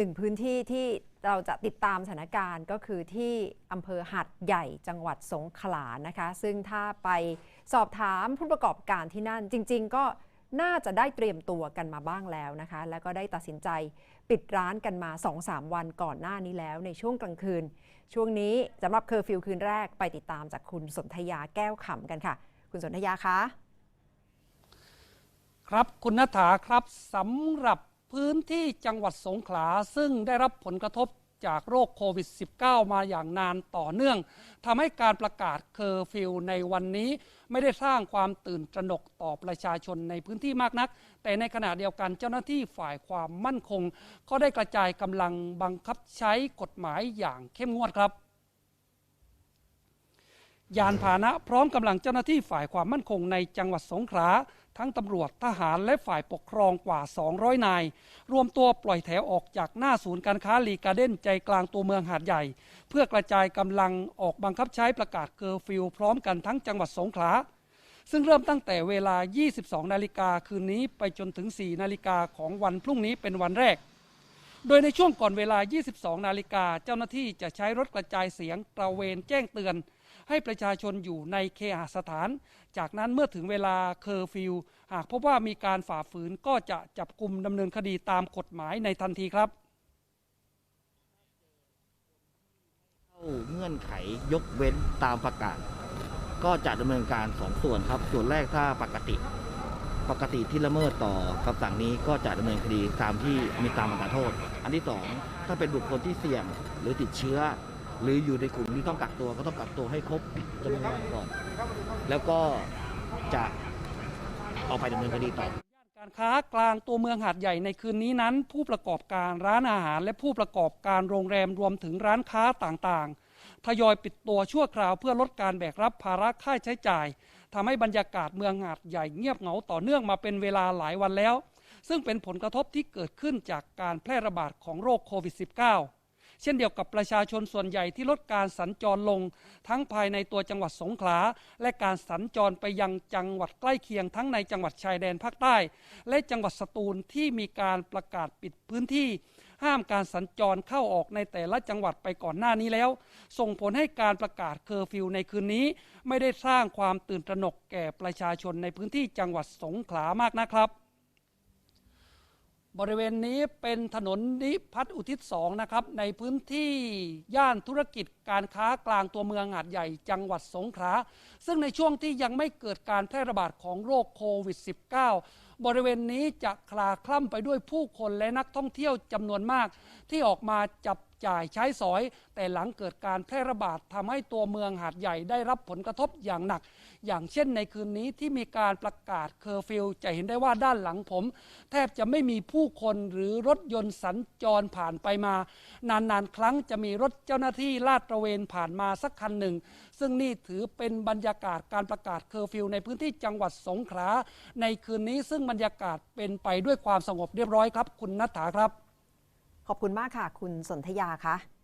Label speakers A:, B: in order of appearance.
A: หนึ่งพื้นที่ที่เราจะติดตามสถานการณ์ก็คือที่อำเภอหัดใหญ่จังหวัดสงขลานะคะ ซึ่งถ้าไปสอบถามผู้ประกอบการที่นั่น จริง ๆ ก็น่าจะได้เตรียมตัวกันมาบ้างแล้วนะคะ แล้วก็ได้ตัดสินใจปิดร้านกันมา 2-3 วันก่อนหน้านี้แล้วในช่วงกลางคืน ช่วงนี้สำหรับเคอร์ฟิวคืนแรกไปติดตามจากคุณสนธยาแก้วขำกันค่ะ คุณสนธยาคะ
B: ครับคุณนัฐาครับสำหรับ พื้นที่จังหวัดสงขลาซึ่งได้รับผลกระทบจากโรคโควิด -19 มาอย่างนานต่อเนื่องทำให้การประกาศเคอร์ฟิวในวันนี้ไม่ได้สร้างความตื่นตระหนกต่อประชาชนในพื้นที่มากนัก แต่ในขณะเดียวกันเจ้าหน้าที่ฝ่ายความมั่นคง ก็ได้กระจายกำลังบังคับใช้กฎหมายอย่างเข้มงวดครับยานพาหนะพร้อมกำลังเจ้าหน้าที่ฝ่ายความมั่นคงในจังหวัดสงขลา ทั้งตำรวจทหารและฝ่ายปกครองกว่า 200 นาย รวมตัวปล่อยแถวออกจากหน้าศูนย์การค้าลีการ์เด้นใจกลางตัวเมืองหาดใหญ่ เพื่อกระจายกำลังออกบังคับใช้ประกาศเคอร์ฟิวพร้อมกันทั้งจังหวัดสงขลาซึ่งเริ่มตั้งแต่เวลา 22 นาฬิกาคืนนี้ไปจนถึง 4 นาฬิกาของวันพรุ่งนี้เป็นวันแรก โดยในช่วงก่อนเวลา 22 นาฬิกา เจ้าหน้าที่จะใช้รถกระจายเสียงตระเวนแจ้งเตือน ให้ประชาชนอยู่ในเคหสถาน จากนั้นเมื่อถึงเวลาเคอร์ฟิว หากพบว่ามีการฝ่าฝืนก็จะจับกลุ่มดำเนินคดีตามกฎหมายในทันทีครับ
C: เข้าเงื่อนไขยกเว้นตามประกาศ ก็จะดำเนินการสองส่วนครับ ส่วนแรกถ้าปกติ ปกติที่ละเมิดต่อคำสั่งนี้ก็จะดำเนินคดีตามที่มีตามอัตราโทษ อันที่สองถ้าเป็นบุคคลที่เสี่ยงหรือติดเชื้อ หรืออยู่ในกลุ่มที่ต้องกักตัวก็ต้องกักตัวให้ครบจำนวนวันก่อน แล้วก็จะเอาไปดำเนินคดีต่อ
B: การค้ากลางตัวเมืองหาดใหญ่ในคืนนี้นั้น ผู้ประกอบการร้านอาหาร และผู้ประกอบการโรงแรมรวมถึงร้านค้าต่างๆ ทยอยปิดตัวชั่วคราวเพื่อลดการแบกรับภาระค่าใช้จ่ายทำให้บรรยากาศเมืองหาดใหญ่เงียบเหงาต่อเนื่องมาเป็นเวลาหลายวันแล้ว ซึ่งเป็นผลกระทบที่เกิดขึ้นจากการแพร่ระบาดของโรคโควิด -19 เช่นเดียวกับประชาชนส่วนใหญ่ที่ลดการสัญจรลง ทั้งภายในตัวจังหวัดสงขลา และการสัญจรไปยังจังหวัดใกล้เคียงทั้งในจังหวัดชายแดนภาคใต้ และจังหวัดสตูลที่มีการประกาศปิดพื้นที่ ห้ามการสัญจรเข้าออกในแต่ละจังหวัดไปก่อนหน้านี้แล้ว ส่งผลให้การประกาศเคอร์ฟิวในคืนนี้ ไม่ได้สร้างความตื่นตระหนกแก่ประชาชนในพื้นที่จังหวัดสงขลามากนะครับ บริเวณนี้เป็นถนนนิพัฒน์อุทิศสองนะครับ ในพื้นที่ย่านธุรกิจการค้ากลางตัวเมืองหาดใหญ่จังหวัดสงขลาซึ่งในช่วงที่ยังไม่เกิดการแพร่ระบาดของโรคโควิด -19 บริเวณนี้จะคลาคล่ำไปด้วยผู้คนและนักท่องเที่ยวจำนวนมาก ที่ออกมาจับ จ่ายใช้สอย แต่หลังเกิดการแพร่ระบาดทำให้ตัวเมืองหาดใหญ่ได้รับผลกระทบอย่างหนัก อย่างเช่นในคืนนี้ที่มีการประกาศเคอร์ฟิวจะเห็นได้ว่าด้านหลังผม แทบจะไม่มีผู้คนหรือรถยนต์สัญจรผ่านไปมา นานๆ ครั้งจะมีรถเจ้าหน้าที่ลาดตระเวนผ่านมาสักคันหนึ่ง ซึ่งนี่ถือเป็นบรรยากาศการประกาศเคอร์ฟิวในพื้นที่จังหวัดสงขลาในคืนนี้ซึ่งบรรยากาศเป็นไปด้วยความสงบเรียบร้อยครับ คุณนัฐาครับ
A: ขอบคุณมากค่ะ คุณสนธยาคะ